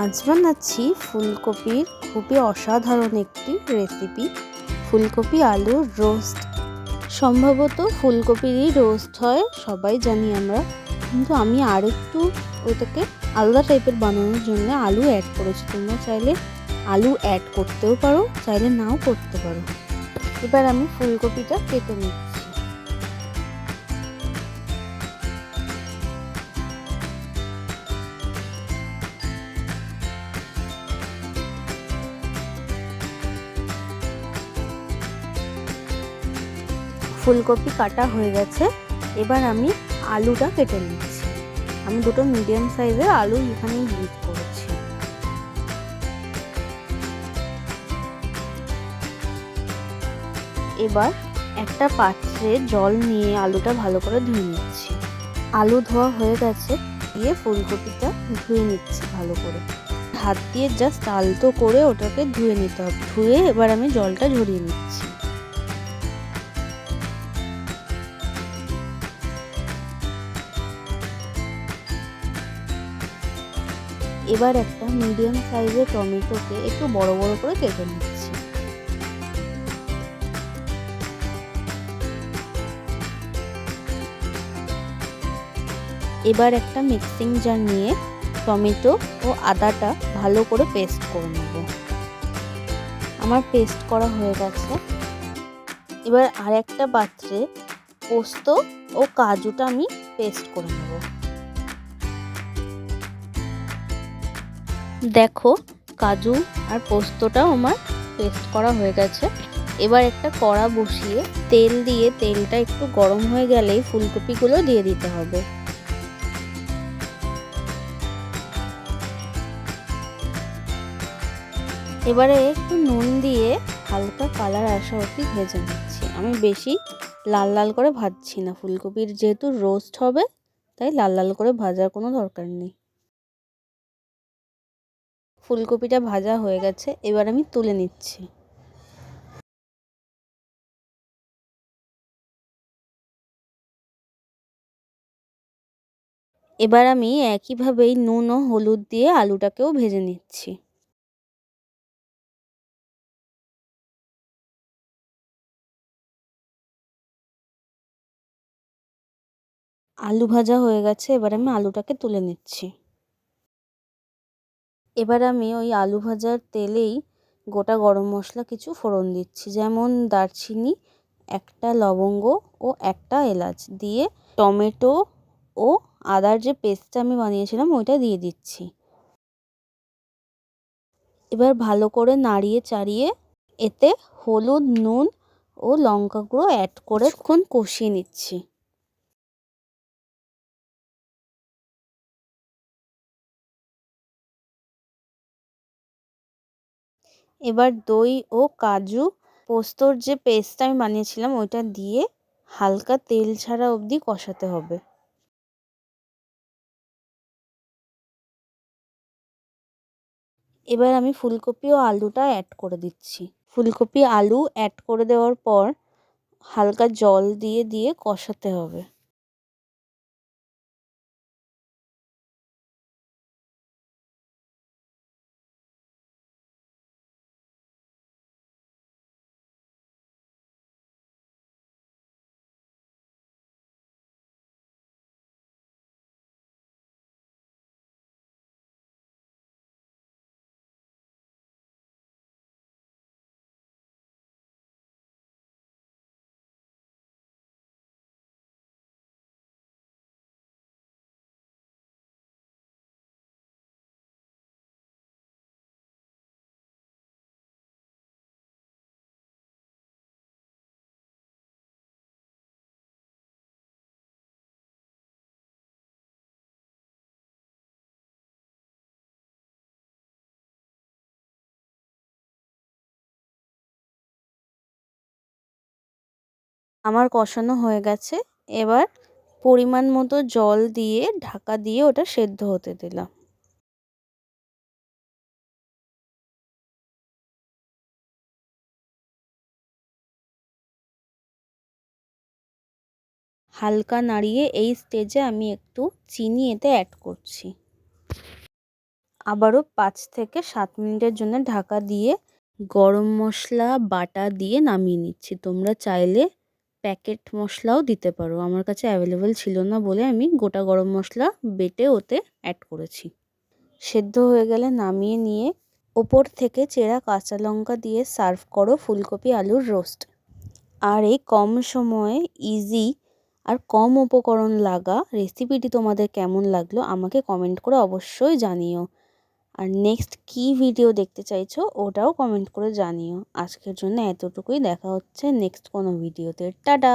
আজ বানাচ্ছি ফুলকপির খুবই অসাধারণ একটি রেসিপি ফুলকপি আলুর রোস্ট সম্ভবত ফুলকপিরই রোস্ট হয়, সবাই জানি আমরা। কিন্তু আমি আরেকটু ওইটাকে আলাদা টাইপের বানানোর জন্য আলু অ্যাড করেছি। তোমরা চাইলে আলু অ্যাড করতেও পারো, চাইলে নাও করতে পারো। এবার আমি ফুলকপিটা কেটে নিচ্ছি। ফুলকপি কাটা হয়ে গেছে। এবার আমি আলুটা কেটে নিচ্ছি। আমি দুটো মিডিয়াম সাইজের আলু এখানে ইউজ করেছি। এবার একটা পাত্রে জল নিয়ে আলুটা ভালো করে ধুয়ে নিচ্ছি। আলু ধোয়া হয়ে গেছে, দিয়ে ফুলকপিটা ধুয়ে নিচ্ছি ভালো করে। হাত দিয়ে জাস্ট আলতো করে ওটাকে ধুয়ে নিতে হবে। ধুয়ে এবার আমি জলটা ঝরিয়ে নিচ্ছি। এবার একটা মিডিয়াম সাইজের টমেটোকে একটু বড় বড় করে কেটে নিচ্ছি। এবার একটা মিক্সিং জার নিয়ে টমেটো ও আদাটা ভালো করে পেস্ট করে নেব। আমার পেস্ট করা হয়ে গেছে। এবার আর একটা পাত্রে পোস্ত ও কাজুটা আমি পেস্ট করে নেব। দেখো, কাজু আর পোস্তটাও আমার পেস্ট করা হয়ে গেছে। এবার একটা কড়া বসিয়ে তেল দিয়ে, তেলটা একটু গরম হয়ে গেলেই ফুলকপিগুলো দিয়ে দিতে হবে। এবারে একটু নুন দিয়ে হালকা কালার আসা অবধি ভেজে নিচ্ছি। আমি বেশি লাল লাল করে ভাজছি না। ফুলকপির যেহেতু রোস্ট হবে, তাই লাল লাল করে ভাজার কোনো দরকার নেই। ফুলকপিটা ভাজা হয়ে গেছে, এবার আমি তুলে নিচ্ছি। এবার আমি একইভাবেই নুন ও হলুদ দিয়ে আলুটাকেও ভেজে নিচ্ছি। আলু ভাজা হয়ে গেছে, এবার আমি আলুটাকে তুলে নিচ্ছি। এবার আমি ওই আলু ভাজার তেলেই গোটা গরম মশলা কিছু ফোড়ন দিচ্ছি। যেমন দারচিনি একটা লবঙ্গ ও একটা এলাচ দিয়ে টমেটো ও আদার যে পেস্টটা আমি বানিয়েছিলাম ওইটা দিয়ে দিচ্ছি। এবার ভালো করে নাড়িয়ে চাড়িয়ে এতে হলুদ নুন ও লঙ্কা গুঁড়ো অ্যাড করে এখন কষিয়ে নিচ্ছি। এবার দই ও কাজু পোস্তর যে পেস্টটা আমি বানিয়েছিলাম, ওইটা দিয়ে হালকা তেল ছাড়া অবধি কষাতে হবে। এবার আমি ফুলকপি ও আলুটা অ্যাড করে দিচ্ছি। ফুলকপি আলু অ্যাড করে দেওয়ার পর হালকা জল দিয়ে দিয়ে কষাতে হবে। আমার কষানো হয়ে গেছে। এবার পরিমাণ মতো জল দিয়ে, ঢাকা দিয়ে ওটা সেদ্ধ হতে দিলাম। হালকা নাড়িয়ে এই স্টেজে আমি একটু চিনি এতে অ্যাড করছি। আবারও পাঁচ থেকে সাত মিনিটের জন্য ঢাকা দিয়ে গরম মশলা, বাটা দিয়ে নামিয়ে নিচ্ছি। তোমরা চাইলে প্যাকেট মশলাও দিতে পারো। আমার কাছে অ্যাভেলেবেল ছিল না বলে আমি গোটা গরম মশলা বেটে ওতে অ্যাড করেছি। সেদ্ধ হয়ে গেলে নামিয়ে নিয়ে ওপর থেকে চেরা কাঁচা লঙ্কা দিয়ে সার্ভ করো ফুলকপি আলুর রোস্ট আর এই কম সময়ে ইজি আর কম উপকরণ লাগা রেসিপিটি তোমাদের কেমন লাগল আমাকে কমেন্ট করে অবশ্যই জানিও। আর নেক্সট কি ভিডিও দেখতে চাইছো, ওটাও কমেন্ট করে জানিও। আজকের জন্য এতটুকুই, দেখা হচ্ছে নেক্সট কোনো ভিডিওতে টাটা!